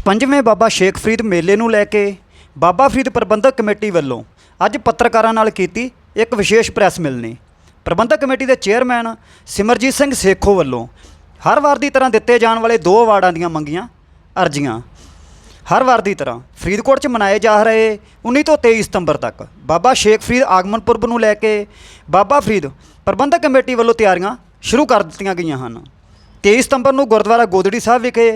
56ਵੇਂ ਬਾਬਾ ਸ਼ੇਖ ਫਰੀਦ ਮੇਲੇ ਨੂੰ ਲੈ ਕੇ ਬਾਬਾ ਫਰੀਦ ਪ੍ਰਬੰਧਕ ਕਮੇਟੀ ਵੱਲੋਂ ਅੱਜ ਪੱਤਰਕਾਰਾਂ ਨਾਲ ਕੀਤੀ ਇੱਕ ਵਿਸ਼ੇਸ਼ ਪ੍ਰੈਸ ਮਿਲਣੀ। ਪ੍ਰਬੰਧਕ ਕਮੇਟੀ ਦੇ ਚੇਅਰਮੈਨ ਸਿਮਰਜੀਤ ਸਿੰਘ ਸੇਖੋ ਵੱਲੋਂ ਹਰ ਵਾਰ ਦੀ ਤਰ੍ਹਾਂ ਦਿੱਤੇ ਜਾਣ ਵਾਲੇ ਦੋ ਅਵਾਰਡਾਂ ਦੀਆਂ ਮੰਗੀਆਂ ਅਰਜ਼ੀਆਂ। ਹਰ ਵਾਰ ਦੀ ਤਰ੍ਹਾਂ ਫਰੀਦਕੋਟ 'ਚ ਮਨਾਏ ਜਾ ਰਹੇ 19 ਤੋਂ 23 ਸਤੰਬਰ ਤੱਕ ਬਾਬਾ ਸ਼ੇਖ ਫਰੀਦ ਆਗਮਨ ਪੁਰਬ ਨੂੰ ਲੈ ਕੇ ਬਾਬਾ ਫਰੀਦ ਪ੍ਰਬੰਧਕ ਕਮੇਟੀ ਵੱਲੋਂ ਤਿਆਰੀਆਂ ਸ਼ੁਰੂ ਕਰ ਦਿੱਤੀਆਂ ਗਈਆਂ ਹਨ। 23 ਸਤੰਬਰ ਨੂੰ ਗੁਰਦੁਆਰਾ ਗੋਦੜੀ ਸਾਹਿਬ ਵਿਖੇ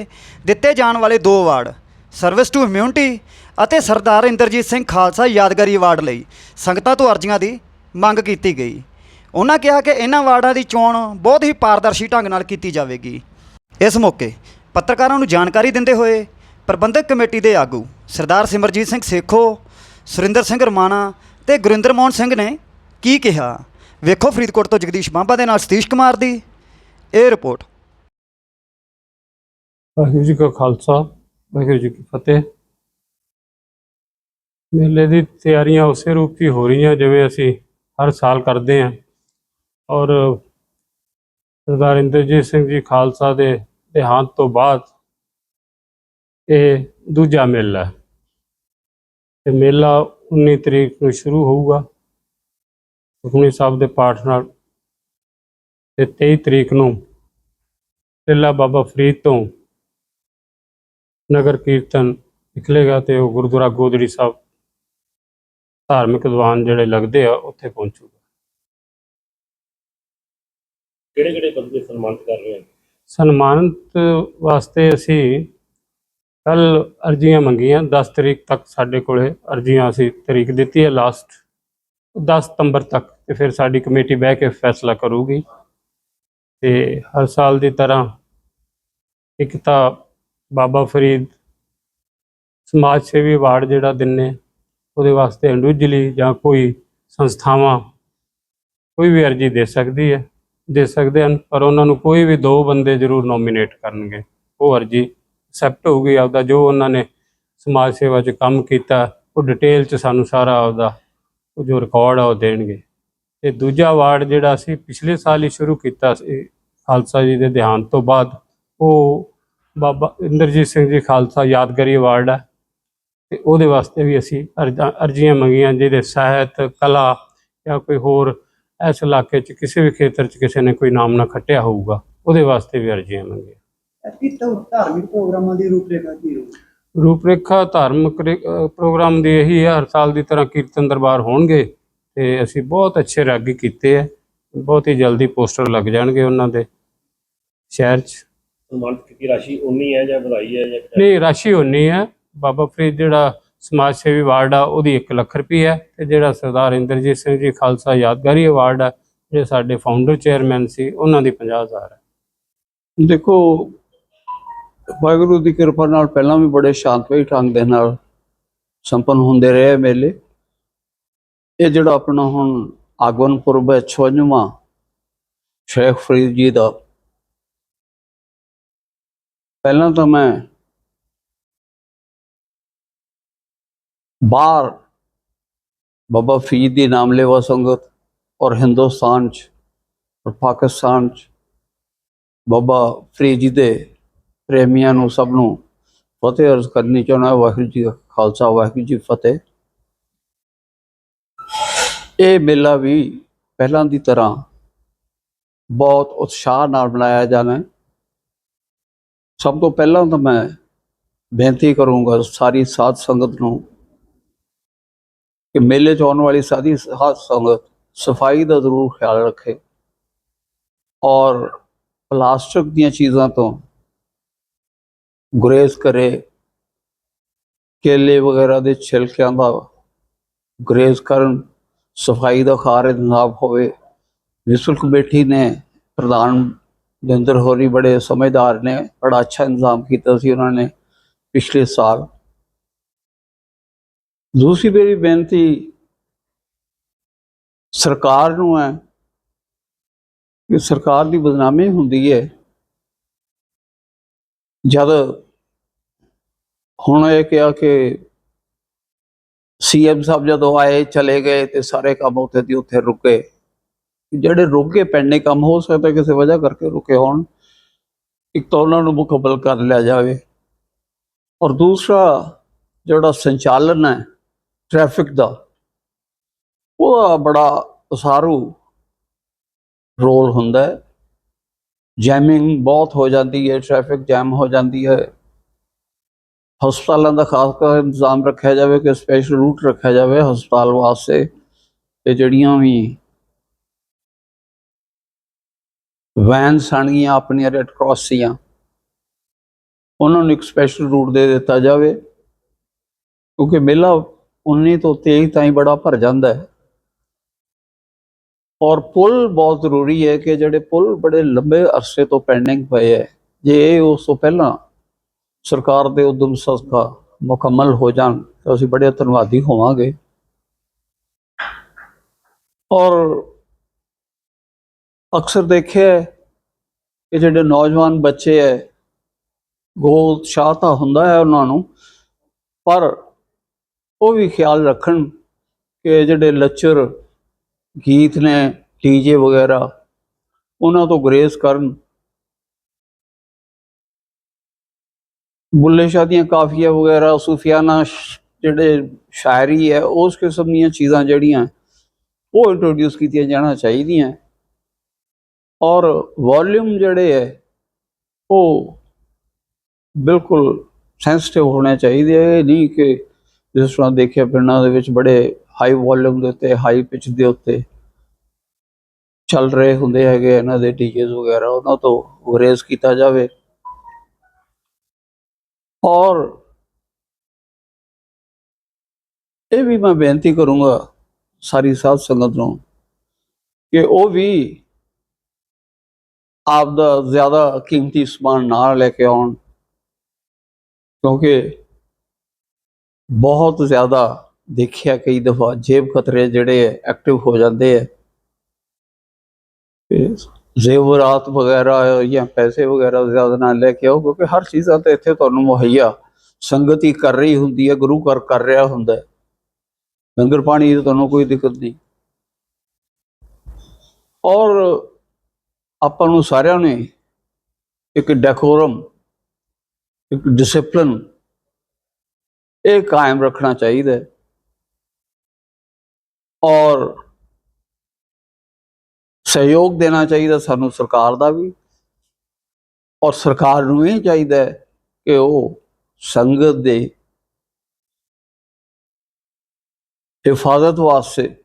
ਦਿੱਤੇ ਜਾਣ ਵਾਲੇ ਦੋ ਅਵਾਰਡ ਸਰਵਿਸ ਟੂ ਹਿਊਮੈਨਿਟੀ ਅਤੇ ਸਰਦਾਰ ਇੰਦਰਜੀਤ ਸਿੰਘ ਖਾਲਸਾ ਯਾਦਗਾਰੀ ਅਵਾਰਡ ਲਈ ਸੰਗਤਾਂ ਤੋਂ ਅਰਜ਼ੀਆਂ ਦੀ ਮੰਗ ਕੀਤੀ ਗਈ। ਉਹਨਾਂ ਕਿਹਾ ਕਿ ਇਹਨਾਂ ਅਵਾਰਡਾਂ ਦੀ ਚੋਣ ਬਹੁਤ ਹੀ ਪਾਰਦਰਸ਼ੀ ਢੰਗ ਨਾਲ ਕੀਤੀ ਜਾਵੇਗੀ। ਇਸ ਮੌਕੇ ਪੱਤਰਕਾਰਾਂ ਨੂੰ ਜਾਣਕਾਰੀ ਦਿੰਦੇ ਹੋਏ ਪ੍ਰਬੰਧਕ ਕਮੇਟੀ ਦੇ ਆਗੂ ਸਰਦਾਰ ਸਿਮਰਜੀਤ ਸਿੰਘ ਸੇਖੋ, ਸੁਰਿੰਦਰ ਸਿੰਘ ਰਮਾਣਾ ਤੇ ਗੁਰਿੰਦਰ ਮੋਹਨ ਸਿੰਘ ਨੇ ਕੀ ਕਿਹਾ? ਵੇਖੋ ਫਰੀਦਕੋਟ ਤੋਂ ਜਗਦੀਸ਼ ਬਾਂਬਾ ਦੇ ਨਾਲ ਸਤੀਸ਼ ਕੁਮਾਰ ਦੀ ਇਹ ਰਿਪੋਰਟ। ਵਾਹਿਗੁਰੂ ਜੀ ਕਾ ਖਾਲਸਾ, ਵਾਹਿਗੁਰੂ ਜੀ ਕੀ ਫਤਿਹ। ਮੇਲੇ ਦੀ ਤਿਆਰੀਆਂ ਉਸੇ ਰੂਪ 'ਚ ਹੋ ਰਹੀਆਂ ਜਿਵੇਂ ਅਸੀਂ ਹਰ ਸਾਲ ਕਰਦੇ ਹਾਂ। ਔਰ ਸਰਦਾਰ ਇੰਦਰਜੀਤ ਸਿੰਘ ਜੀ ਖਾਲਸਾ ਦੇ ਦੇਹਾਂਤ ਤੋਂ ਬਾਅਦ ਇਹ ਦੂਜਾ ਮੇਲਾ ਹੈ। ਤੇ ਮੇਲਾ 19 ਤਰੀਕ ਨੂੰ ਸ਼ੁਰੂ ਹੋਊਗਾ। ਸੁਖਮਨੀ ਸਾਹਿਬ ਦੇ ਪਾਠ ਨਾਲ ਤੇ 23 ਤਰੀਕ ਨੂੰ ਟਿੱਲਾ ਬਾਬਾ ਫਰੀਦ ਤੋਂ ਨਗਰ ਕੀਰਤਨ ਨਿਕਲੇਗਾ ਤੇ ਉਹ ਗੁਰਦੁਆਰਾ ਗੋਦੜੀ ਸਾਹਿਬ ਧਾਰਮਿਕ ਦੀਵਾਨ ਜਿਹੜੇ ਲੱਗਦੇ ਆ ਉੱਥੇ ਪਹੁੰਚੂਗਾ। ਕਿਹੜੇ ਕਿਹੜੇ ਬੰਦੇ ਸਨਮਾਨਿਤ ਕਰ ਰਹੇ ਹਨ ਸਨਮਾਨਿਤ ਵਾਸਤੇ ਅਸੀਂ ਕੱਲ ਅਰਜ਼ੀਆਂ ਮੰਗੀਆਂ 10 ਤਰੀਕ ਤੱਕ ਸਾਡੇ ਕੋਲੇ ਅਰਜ਼ੀਆਂ ਅਸੀਂ ਤਰੀਕ ਦਿੱਤੀ ਹੈ ਲਾਸਟ 10 ਸਤੰਬਰ ਤੱਕ ਤੇ ਫਿਰ ਸਾਡੀ ਕਮੇਟੀ ਬਹਿ ਕੇ ਫੈਸਲਾ ਕਰੂਗੀ। ਤੇ ਹਰ ਸਾਲ ਦੀ ਤਰ੍ਹਾਂ ਇੱਕ ਤਾਂ ਬਾਬਾ ਫਰੀਦ ਸਮਾਜ ਸੇਵੀ ਅਵਾਰਡ ਜਿਹੜਾ ਦਿੰਨੇ, ਉਹਦੇ ਵਾਸਤੇ ਇੰਡੀਵਿਜੂਅਲੀ ਜਾਂ ਕੋਈ ਸੰਸਥਾਵਾਂ ਕੋਈ ਵੀ ਅਰਜ਼ੀ ਦੇ ਸਕਦੀ ਹੈ। ਦੇ ਸਕਦੇ ਹਨ, ਪਰ ਉਹਨਾਂ ਨੂੰ ਕੋਈ ਵੀ ਦੋ ਬੰਦੇ ਜ਼ਰੂਰ ਨੋਮੀਨੇਟ ਕਰਨਗੇ। ਉਹ ਅਰਜ਼ੀ ਐਕਸੈਪਟ ਹੋਊਗੀ ਆਪਦਾ, ਜੋ ਉਹਨਾਂ ਨੇ ਸਮਾਜ ਸੇਵਾ 'ਚ ਕੰਮ ਕੀਤਾ, ਉਹ ਡਿਟੇਲ 'ਚ ਸਾਨੂੰ ਸਾਰਾ ਆਪਦਾ ਉਹ ਜੋ ਰਿਕਾਰਡ ਆ ਉਹ ਦੇਣਗੇ। ਤੇ ਦੂਜਾ ਅਵਾਰਡ ਜਿਹੜਾ ਅਸੀਂ ਪਿਛਲੇ ਸਾਲ ਹੀ ਸ਼ੁਰੂ ਕੀਤਾ ਸੀ, ਖਾਲਸਾ ਜੀ ਦੇ ਦੇਹਾਂਤ ਤੋਂ ਬਾਅਦ, ਉਹ ਬਾਬਾ ਇੰਦਰਜੀਤ ਸਿੰਘ ਜੀ ਖਾਲਸਾ ਯਾਦਗਾਰੀ ਅਵਾਰਡ ਹੈ। ਤੇ ਉਹਦੇ ਵਾਸਤੇ ਵੀ ਅਸੀਂ ਅਰਜ਼ਾਂ- ਅਰਜ਼ੀਆਂ ਮੰਗੀਆਂ ਜਿਹਦੇ ਸਾਹਿਤ ਕਲਾ ਜਾਂ ਕੋਈ ਹੋਰ ਇਸ ਇਲਾਕੇ 'ਚ ਕਿਸੇ ਵੀ ਖੇਤਰ 'ਚ ਕਿਸੇ ਨੇ ਕੋਈ ਨਾਮ ਨਾ ਖੱਟਿਆ ਹੋਊਗਾ ਉਹਦੇ ਵਾਸਤੇ ਵੀ ਅਰਜ਼ੀਆਂ ਮੰਗੀਆਂ। ਐਸੀ ਧਾਰਮਿਕ ਪ੍ਰੋਗਰਾਮਾਂ ਦੀ ਰੂਪਰੇਖਾ ਕੀ ਹੋਊ? ਰੂਪਰੇਖਾ ਧਾਰਮਿਕ ਪ੍ਰੋਗਰਾਮ ਦੀ ਇਹੀ ਹੈ ਹਰ ਸਾਲ ਦੀ ਤਰ੍ਹਾਂ ਕੀਰਤਨ ਦਰਬਾਰ ਹੋਣਗੇ ਤੇ ਅਸੀਂ ਬਹੁਤ ਅੱਛੇ ਰਾਗੀ ਕੀਤੇ ਹੈ। ਬਹੁਤ ਹੀ ਜਲਦੀ ਪੋਸਟਰ ਲੱਗ ਜਾਣਗੇ ਉਹਨਾਂ ਦੇ ਸ਼ਹਿਰ 'ਚ। ਸਨਮਾਨਿਤ ਕੀਤੀ ਰਾਸ਼ੀ ਉਨੀ ਹੈ ਜਾਂ ਵਧਾਈ ਹੈ ਜਾਂ ਨਹੀਂ ਰਾਸ਼ੀ ਹੋਣੀ ਹੈ। ਬਾਬਾ ਫਰੀਦ ਜਿਹੜਾ ਸਮਾਜ ਸੇਵੀ ਅਵਾਰਡ ਆ ਉਹਦੀ 1 ਲੱਖ ਰੁਪਏ ਹੈ ਤੇ ਜਿਹੜਾ ਸਰਦਾਰ ਇੰਦਰਜੀਤ ਸਿੰਘ ਜੀ ਖਾਲਸਾ ਯਾਦਗਾਰੀ ਅਵਾਰਡ ਆ ਜਿਹੜੇ ਸਾਡੇ ਫਾਊਂਡਰ ਚੇਅਰਮੈਨ ਸੀ ਉਹਨਾਂ ਦੀ 50000 ਹੈ। ਦੇਖੋ ਵਾਹਿਗੁਰੂ ਦੀ ਕਿਰਪਾ ਨਾਲ ਪਹਿਲਾਂ ਵੀ ਬੜੇ ਸ਼ਾਂਤਮਈ ਢੰਗ ਦੇ ਨਾਲ ਸੰਪੰਨ ਹੁੰਦੇ ਰਹੇ ਮੇਲੇ। ਇਹ ਜਿਹੜਾ ਆਪਣਾ ਹੁਣ ਆਗਮਨ ਪੁਰਬ ਹੈ 56ਵਾਂ ਸ਼ੇਖ ਫਰੀਦ ਜੀ ਦਾ ਪਹਿਲਾਂ ਤਾਂ ਮੈਂ ਬਾਹਰ ਬਾਬਾ ਫਰੀਦ ਦੀ ਨਾਮ ਲੈਵਾ ਸੰਗਤ ਔਰ ਹਿੰਦੁਸਤਾਨ ਚ ਔਰ ਪਾਕਿਸਤਾਨ ਚ ਬਾਬਾ ਫਰੀਦ ਜੀ ਦੇ ਪ੍ਰੇਮੀਆਂ ਨੂੰ ਸਭ ਨੂੰ ਫਤਿਹ ਅਰਜ਼ ਕਰਨੀ ਚਾਹੁੰਦਾ ਵਾਹਿਗੁਰੂ ਜੀ ਕਾ ਖਾਲਸਾ, ਵਾਹਿਗੁਰੂ ਜੀ ਫਤਿਹ ਇਹ ਮੇਲਾ ਵੀ ਪਹਿਲਾਂ ਦੀ ਤਰ੍ਹਾਂ ਬਹੁਤ ਉਤਸ਼ਾਹ ਨਾਲ ਮਨਾਇਆ ਜਾਣਾ ਹੈ। ਸਭ ਤੋਂ ਪਹਿਲਾਂ ਤਾਂ ਮੈਂ ਬੇਨਤੀ ਕਰੂੰਗਾ ਸਾਰੀ ਸਾਧ ਸੰਗਤ ਨੂੰ ਕਿ ਮੇਲੇ 'ਚ ਆਉਣ ਵਾਲੀ ਸਾਰੀ ਸਾਧ ਸੰਗਤ ਸਫ਼ਾਈ ਦਾ ਜ਼ਰੂਰ ਖਿਆਲ ਰੱਖੇ ਔਰ ਪਲਾਸਟਿਕ ਦੀਆਂ ਚੀਜ਼ਾਂ ਤੋਂ ਗੁਰੇਜ਼ ਕਰੇ, ਕੇਲੇ ਵਗੈਰਾ ਦੇ ਛਿਲਕਿਆਂ ਦਾ ਗੁਰੇਜ਼ ਕਰਨ, ਸਫ਼ਾਈ ਦਾ ਖਾਰ ਇੰਤਜ਼ਾਮ ਹੋਵੇ। ਵਿਸਲ ਕਮੇਟੀ ਨੇ ਪ੍ਰਧਾਨ ਜਿੰਦਰ ਹੋਰੀ ਬੜੇ ਸਮਝਦਾਰ ਨੇ, ਬੜਾ ਅੱਛਾ ਇੰਤਜ਼ਾਮ ਕੀਤਾ ਸੀ ਉਹਨਾਂ ਨੇ ਪਿਛਲੇ ਸਾਲ। ਦੂਸਰੀ ਮੇਰੀ ਬੇਨਤੀ ਸਰਕਾਰ ਨੂੰ ਹੈ ਕਿ ਸਰਕਾਰ ਦੀ ਬਦਨਾਮੀ ਹੁੰਦੀ ਹੈ ਜਦ ਹੁਣ ਇਹ ਕਿਹਾ ਕਿ ਸੀਐਮ ਸਾਹਿਬ ਜਦੋਂ ਆਏ, ਚਲੇ ਗਏ ਤੇ ਸਾਰੇ ਕੰਮ ਉੱਥੇ ਦੀ ਉੱਥੇ ਰੁਕੇ। ਜਿਹੜੇ ਰੁਕੇ ਪੈਂਡੇ ਕੰਮ, ਹੋ ਸਕਦਾ ਕਿਸੇ ਵਜ੍ਹਾ ਕਰਕੇ ਰੁਕੇ ਹੋਣ। ਇੱਕ ਤਾਂ ਉਹਨਾਂ ਨੂੰ ਮੁਕੰਮਲ ਕਰ ਲਿਆ ਜਾਵੇ। ਔਰ ਦੂਸਰਾ ਜਿਹੜਾ ਸੰਚਾਲਨ ਹੈ ਟ੍ਰੈਫਿਕ ਦਾ ਉਹਦਾ ਬੜਾ ਉਸਾਰੂ ਰੋਲ ਹੁੰਦਾ ਹੈ। ਜੈਮਿੰਗ ਬਹੁਤ ਹੋ ਜਾਂਦੀ ਹੈ ਟ੍ਰੈਫਿਕ ਜੈਮ ਹੋ ਜਾਂਦੀ ਹੈ। ਹਸਪਤਾਲਾਂ ਦਾ ਖਾਸ ਕਰ ਇੰਤਜ਼ਾਮ ਰੱਖਿਆ ਜਾਵੇ ਕਿ ਸਪੈਸ਼ਲ ਰੂਟ ਰੱਖਿਆ ਜਾਵੇ ਹਸਪਤਾਲ ਵਾਸਤੇ। ਤੇ ਜਿਹੜੀਆਂ ਵੀ ਵੈਨਸ ਆਣਗੀਆਂ ਆਪਣੀਆਂ ਰੈੱਡ ਕਰਾਸ ਦੀਆਂ ਉਹਨਾਂ ਨੂੰ ਇੱਕ ਸਪੈਸ਼ਲ ਰੂਟ ਦੇ ਦਿੱਤਾ ਜਾਵੇ। ਕਿਉਂਕਿ ਮੇਲਾ 19 ਤੋਂ 23 ਤਾਈਂ ਬੜਾ ਭਰ ਜਾਂਦਾ ਹੈ। ਔਰ ਪੁਲ ਬਹੁਤ ਜ਼ਰੂਰੀ ਹੈ ਕਿ ਜਿਹੜੇ ਪੁਲ ਬੜੇ ਲੰਬੇ ਅਰਸੇ ਤੋਂ ਪੈਂਡਿੰਗ ਪਏ ਹੈ। ਜੇ ਇਹ ਉਸ ਤੋਂ ਪਹਿਲਾਂ ਸਰਕਾਰ ਦੇ ਉਦਮ ਸਦਕਾ ਮੁਕੰਮਲ ਹੋ ਜਾਣ, ਤਾਂ ਅਸੀਂ ਬੜੇ ਧੰਨਵਾਦੀ ਹੋਵਾਂਗੇ। ਔਰ ਅਕਸਰ ਦੇਖਿਆ ਹੈ ਕਿ ਜਿਹੜੇ ਨੌਜਵਾਨ ਬੱਚੇ ਹੈ, ਬਹੁਤ ਉਤਸ਼ਾਹ ਤਾਂ ਹੁੰਦਾ ਹੈ ਉਹਨਾਂ ਨੂੰ, ਪਰ ਉਹ ਵੀ ਖਿਆਲ ਰੱਖਣ ਕਿ ਜਿਹੜੇ ਲੱਚਰ ਗੀਤ ਨੇ ਡੀਜੇ ਵਗੈਰਾ, ਉਹਨਾਂ ਤੋਂ ਗਰੇਜ਼ ਕਰਨ। ਬੁੱਲੇ ਸ਼ਾਹ ਦੀਆਂ ਕਾਫੀਆਂ ਵਗੈਰਾ, ਸੂਫੀਆਨਾ ਜਿਹੜੇ ਸ਼ਾਇਰੀ ਹੈ, ਉਸ ਕਿਸਮ ਦੀਆਂ ਚੀਜ਼ਾਂ ਜਿਹੜੀਆਂ, ਉਹ ਇੰਟਰੋਡਿਊਸ ਕੀਤੀਆਂ ਜਾਣਾ ਚਾਹੀਦੀਆਂ। ਔਰ ਵੋਲਿਊਮ ਜਿਹੜੇ ਹੈ, ਉਹ ਬਿਲਕੁਲ ਸੈਂਸਿਟਿਵ ਹੋਣੇ ਚਾਹੀਦੇ ਹੈ ਇਹ ਨਹੀਂ ਕਿ ਜਿਸ ਤਰ੍ਹਾਂ ਦੇਖਿਆ ਪਿੰਡਾਂ ਦੇ ਵਿੱਚ ਬੜੇ ਹਾਈ ਵੋਲਿਊਮ ਦੇ ਉੱਤੇ ਹਾਈ ਪਿਚ ਦੇ ਉੱਤੇ ਚੱਲ ਰਹੇ ਹੁੰਦੇ ਹੈਗੇ ਇਹਨਾਂ ਦੇ ਡੀਜੇਸ ਵਗੈਰਾ, ਉਹਨਾਂ ਤੋਂ ਗੁਰੇਜ਼ ਕੀਤਾ ਜਾਵੇ। ਔਰ ਇਹ ਵੀ ਮੈਂ ਬੇਨਤੀ ਕਰੂੰਗਾ ਸਾਰੀ ਸਾਧ ਸੰਗਤ ਨੂੰ ਕਿ ਉਹ ਵੀ ਆਪ ਦਾ ਜ਼ਿਆਦਾ ਕੀਮਤੀ ਸਮਾਨ ਨਾਲ ਲੈ ਕੇ ਆਉਣ। ਕਿਉਂਕਿ ਬਹੁਤ ਜ਼ਿਆਦਾ ਦੇਖਿਆ ਕਈ ਦਫਾ ਜੇਬ ਖਤਰੇ ਜਿਹੜੇ ਐਕਟਿਵ ਹੋ ਜਾਂਦੇ ਹੈ ਤੇ ਜ਼ੇਵਰਾਤ ਵਗੈਰਾ ਜਾਂ ਪੈਸੇ ਵਗੈਰਾ ਜ਼ਿਆਦਾ ਨਾ ਲੈ ਕੇ ਆਓ, ਕਿਉਂਕਿ ਹਰ ਚੀਜ਼ਾਂ ਤੇ ਇੱਥੇ ਤੁਹਾਨੂੰ ਮੁਹੱਈਆ ਸੰਗਤੀ ਕਰ ਰਹੀ ਹੁੰਦੀ ਹੈ, ਗੁਰੂ ਘਰ ਕਰ ਰਿਹਾ ਹੁੰਦਾ ਹੈ। ਲੰਗਰ ਪਾਣੀ ਦੀ ਤੁਹਾਨੂੰ ਕੋਈ ਦਿੱਕਤ ਨਹੀਂ। ਔਰ ਆਪਾਂ ਨੂੰ ਸਾਰਿਆਂ ਨੇ ਇੱਕ ਡੈਕੋਰਮ ਇੱਕ ਡਿਸਪਲਿਨ ਇਹ ਕਾਇਮ ਰੱਖਣਾ ਚਾਹੀਦਾ ਔਰ ਸਹਿਯੋਗ ਦੇਣਾ ਚਾਹੀਦਾ ਸਾਨੂੰ ਸਰਕਾਰ ਦਾ ਵੀ। ਔਰ ਸਰਕਾਰ ਨੂੰ ਇਹ ਚਾਹੀਦਾ ਕਿ ਉਹ ਸੰਗਤ ਦੇ ਹਿਫਾਜ਼ਤ ਵਾਸਤੇ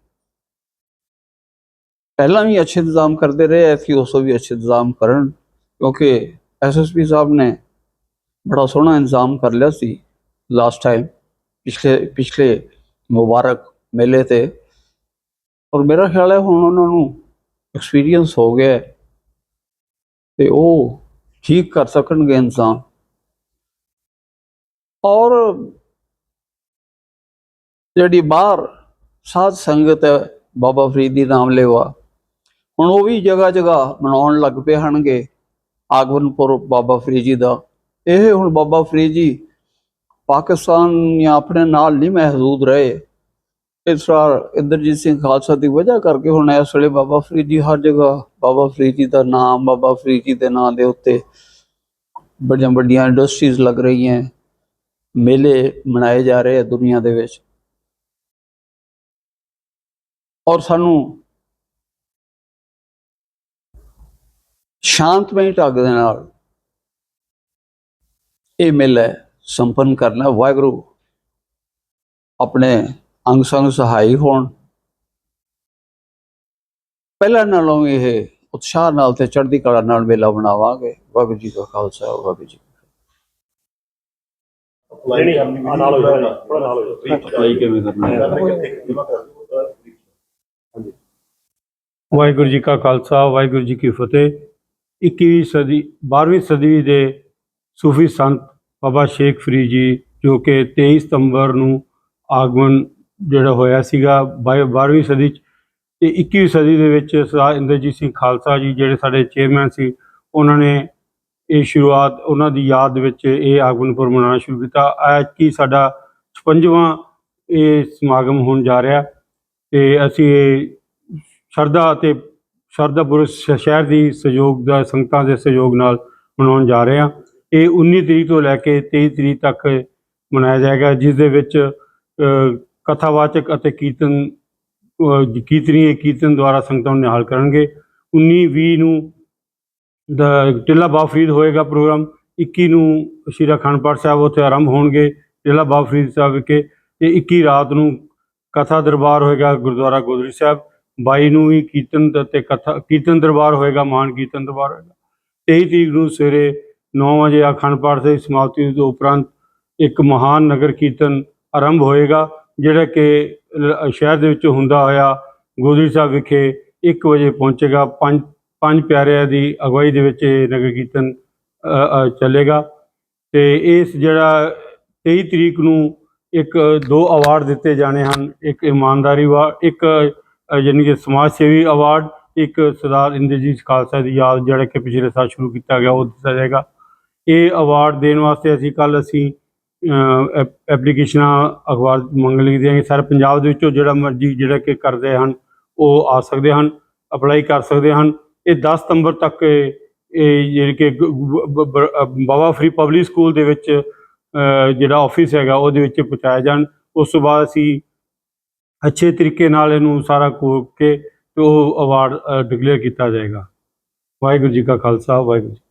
ਪਹਿਲਾਂ ਵੀ ਅੱਛੇ ਇੰਤਜ਼ਾਮ ਕਰਦੇ ਰਹੇ ਐਸੀ ਉਸ ਤੋਂ ਵੀ ਅੱਛੇ ਇੰਤਜ਼ਾਮ ਕਰਨ। ਕਿਉਂਕਿ ਐਸਐਸਪੀ ਸਾਹਿਬ ਨੇ ਬੜਾ ਸੋਹਣਾ ਇੰਤਜ਼ਾਮ ਕਰ ਲਿਆ ਸੀ ਲਾਸਟ ਟਾਈਮ ਪਿਛਲੇ ਪਿਛਲੇ ਮੁਬਾਰਕ ਮੇਲੇ ਤੇ। ਔਰ ਮੇਰਾ ਖਿਆਲ ਹੈ ਹੁਣ ਉਹਨਾਂ ਨੂੰ ਐਕਸਪੀਰੀਅੰਸ ਹੋ ਗਿਆ ਹੈ ਤੇ ਉਹ ਠੀਕ ਕਰ ਸਕਣਗੇ ਇਨਸਾਨ ਔਰ ਜਿਹੜੀ ਬਾਹਰ ਸਾਧ ਸੰਗਤ ਹੈ, ਬਾਬਾ ਫਰੀਦ ਦੀ ਨਾਮ ਲੈਵਾ ਹੁਣ ਉਹ ਵੀ ਜਗ੍ਹਾ ਜਗ੍ਹਾ ਮਨਾਉਣ ਲੱਗ ਪਏ ਹਨਗੇ, ਆਗਮਨਪੁਰ ਬਾਬਾ ਫਰੀਦ ਜੀ ਦਾ। ਇਹ ਹੁਣ ਬਾਬਾ ਫਰੀਦ ਜੀ ਪਾਕਿਸਤਾਨ ਜਾਂ ਆਪਣੇ ਨਾਲ ਨਹੀਂ ਮਹਿਦੂਦ ਰਹੇ। ਇਸ ਤਰ੍ਹਾਂ ਇੰਦਰਜੀਤ ਸਿੰਘ ਖਾਲਸਾ ਦੀ ਵਜ੍ਹਾ ਕਰਕੇ ਹੁਣ ਇਸ ਵੇਲੇ ਬਾਬਾ ਫਰੀਦ ਜੀ ਹਰ ਜਗ੍ਹਾ ਬਾਬਾ ਫਰੀਦ ਜੀ ਦਾ ਨਾਮ, ਬਾਬਾ ਫਰੀਦ ਜੀ ਦੇ ਨਾਂ ਦੇ ਉੱਤੇ ਬੜੀਆਂ ਵੱਡੀਆਂ ਇੰਡਸਟਰੀਜ਼ ਲੱਗ ਰਹੀਆਂ ਮੇਲੇ ਮਨਾਏ ਜਾ ਰਹੇ ਆ ਦੁਨੀਆ ਦੇ ਵਿੱਚ। ਔਰ ਸਾਨੂੰ ਸ਼ਾਂਤਮਈ ਢੰਗ ਦੇ ਨਾਲ ਇਹ ਮੇਲਾ ਸੰਪੰਨ ਕਰਨਾ, ਵਾਹਿਗੁਰੂ ਆਪਣੇ ਅੰਗ ਸੰਗ ਸਹਾਈ ਹੋਣ। ਪਹਿਲਾਂ ਨਾਲੋਂ ਇਹ ਉਤਸ਼ਾਹ ਨਾਲ ਤੇ ਚੜ੍ਹਦੀ ਕਲਾ ਨਾਲ ਮੇਲਾ ਬਣਾਵਾਂਗੇ ਵਾਹਿਗੁਰੂ ਜੀ ਕਾ ਖਾਲਸਾ, ਵਾਹਿਗੁਰੂ ਜੀ ਕੀ ਫਤਿਹ। ਨਾਲ ਹੋ ਜਾਣਾ ਥੋੜਾ ਨਾਲ ਹੋ ਜਾਓ ਅਪਲਾਈ ਕਿਵੇਂ ਕਰਨਾ ਹੈ ਵਾਹਿਗੁਰੂ ਜੀ ਕਾ ਖਾਲਸਾ, ਵਾਹਿਗੁਰੂ ਜੀ ਕੀ ਫਤਿਹ। 21ਵੀਂ ਸਦੀ 12ਵੀਂ ਸਦੀ ਦੇ ਸੂਫੀ ਸੰਤ ਬਾਬਾ ਸ਼ੇਖ ਫਰੀਦ ਜੀ, ਜੋ ਕਿ 23 ਸਤੰਬਰ ਨੂੰ ਆਗਮਨ ਜਿਹੜਾ ਹੋਇਆ ਸੀਗਾ 12ਵੀਂ ਸਦੀ ਚ ਤੇ 21ਵੀਂ ਸਦੀ ਦੇ ਵਿੱਚ ਸਰਦਾਰ ਇੰਦਰਜੀਤ ਸਿੰਘ ਖਾਲਸਾ ਜੀ ਜਿਹੜੇ ਸਾਡੇ ਚੇਅਰਮੈਨ ਸੀ, ਉਹਨਾਂ ਨੇ ਇਹ ਸ਼ੁਰੂਆਤ ਉਹਨਾਂ ਦੀ ਯਾਦ ਵਿੱਚ ਇਹ ਆਗਮਨ ਪੁਰਬ ਮਨਾਉਣਾ ਸ਼ੁਰੂ ਕੀਤਾ। ਅੱਜ ਕੀ ਸਾਡਾ 56ਵਾਂ ਇਹ ਸਮਾਗਮ ਹੋਣ ਜਾ ਰਿਹਾ ਤੇ ਅਸੀਂ ਇਹ ਸ਼ਰਧਾ ਅਤੇ ਸ਼ਰਧਾਪੁਰ ਸ਼- ਸ਼ਹਿਰ ਦੀ ਸਹਿਯੋਗ ਦਾ ਸੰਗਤਾਂ ਦੇ ਸਹਿਯੋਗ ਨਾਲ ਮਨਾਉਣ ਜਾ ਰਹੇ ਹਾਂ। ਇਹ 19 ਤਰੀਕ ਤੋਂ ਲੈ ਕੇ 23 ਤਰੀਕ ਤੱਕ ਮਨਾਇਆ ਜਾਏਗਾ ਜਿਸ ਦੇ ਵਿੱਚ ਕਥਾਵਾਚਕ ਅਤੇ ਕੀਰਤਨ ਅ, ਕੀਰਤਨੀਏ ਕੀਰਤਨ ਦੁਆਰਾ ਸੰਗਤਾਂ ਨੂੰ ਨਿਹਾਲ ਕਰਨਗੇ। 19 20 ਨੂੰ ਦਾ ਟਿੱਲਾ ਬਾਬਾ ਫਰੀਦ ਹੋਏਗਾ ਪ੍ਰੋਗਰਾਮ 21 ਨੂੰ ਸ਼੍ਰੀ ਅਖੰਡ ਪਾਠ ਸਾਹਿਬ ਉੱਥੇ ਆਰੰਭ ਹੋਣਗੇ ਟਿੱਲਾ ਬਾਬਾ ਫਰੀਦ ਸਾਹਿਬ ਵਿਖੇ ਤੇ 21 ਰਾਤ ਨੂੰ ਕਥਾ ਦਰਬਾਰ ਹੋਏਗਾ ਗੁਰਦੁਆਰਾ ਗੋਦਰੀ ਸਾਹਿਬ। 22 ਨੂੰ ਵੀ ਕੀਰਤਨ ਦ- ਤੇ ਕਥਾ ਕੀਰਤਨ ਦਰਬਾਰ ਹੋਏਗਾ ਮਾਨ ਕੀਰਤਨ ਦਰਬਾਰ ਹੋਏਗਾ। 23 ਤਰੀਕ ਨੂੰ ਸਵੇਰੇ 9 ਵਜੇ ਅਖੰਡ ਪਾਠ ਦੀ ਸਮਾਪਤੀ ਤੋਂ ਉਪਰੰਤ ਇੱਕ ਮਹਾਨ ਨਗਰ ਕੀਰਤਨ ਆਰੰਭ ਹੋਏਗਾ ਜਿਹੜਾ ਕਿ ਸ਼ਹਿਰ ਦੇ ਵਿੱਚ ਹੁੰਦਾ ਹੋਇਆ ਗੋਦਰੀ ਸਾਹਿਬ ਵਿਖੇ 1 ਵਜੇ ਪਹੁੰਚੇਗਾ। ਪੰਜ ਪੰਜ ਪਿਆਰਿਆਂ ਦੀ ਅਗਵਾਈ ਦੇ ਵਿੱਚ ਇਹ ਨਗਰ ਕੀਰਤਨ ਅ, ਅ, ਚੱਲੇਗਾ। ਤੇ ਇਸ ਜਿਹੜਾ 23 ਤਰੀਕ ਨੂੰ ਇੱਕ ਦੋ ਅਵਾਰਡ ਦਿੱਤੇ ਜਾਣੇ ਹਨ। ਇੱਕ ਇਮਾਨਦਾਰੀ ਵਾਰ ਇੱਕ ਯਾਨੀ ਕਿ ਸਮਾਜ ਸੇਵੀ ਅਵਾਰਡ ਇੱਕ ਸਰਦਾਰ ਇੰਦਰਜੀਤ ਖਾਲਸਾ ਦੀ ਯਾਦ ਜਿਹੜਾ ਕਿ ਪਿਛਲੇ ਸਾਲ ਸ਼ੁਰੂ ਕੀਤਾ ਗਿਆ, ਉਹ ਦਿੱਤਾ ਜਾਏਗਾ। ਇਹ ਅਵਾਰਡ ਦੇਣ ਵਾਸਤੇ ਅਸੀਂ ਕੱਲ ਅਸੀਂ ਐਪ- ਐਪਲੀਕੇਸ਼ਨਾਂ ਅਖਬਾਰ ਮੰਗ ਲਈ ਦੀਆਂ ਸਾਰੇ ਪੰਜਾਬ ਦੇ ਵਿੱਚੋਂ ਜਿਹੜਾ ਮਰਜ਼ੀ ਜਿਹੜਾ ਕਿ ਕਰਦੇ ਹਨ, ਉਹ ਆ ਸਕਦੇ ਹਨ, ਅਪਲਾਈ ਕਰ ਸਕਦੇ ਹਨ। ਇਹ 10 ਸਤੰਬਰ ਤੱਕ ਇਹ ਇਹ ਜਿਹੜੀ ਕਿ ਬਾਬਾ ਫਰੀ ਪਬਲਿਕ ਸਕੂਲ ਦੇ ਵਿੱਚ ਜਿਹੜਾ ਆਫਿਸ ਹੈਗਾ, ਉਹਦੇ ਵਿੱਚ ਪਹੁੰਚਾਇਆ ਜਾਣ। ਉਸ ਤੋਂ ਬਾਅਦ ਅਸੀਂ ਅੱਛੇ ਤਰੀਕੇ ਨਾਲ ਇਹਨੂੰ ਸਾਰਾ ਕੋਕ ਕੇ ਤੇ ਉਹ ਅਵਾਰਡ ਡਿਕਲੇਅਰ ਕੀਤਾ ਜਾਏਗਾ। ਵਾਹਿਗੁਰੂ ਜੀ ਕਾ ਖਾਲਸਾ, ਵਾਹਿਗੁਰੂ ਜੀ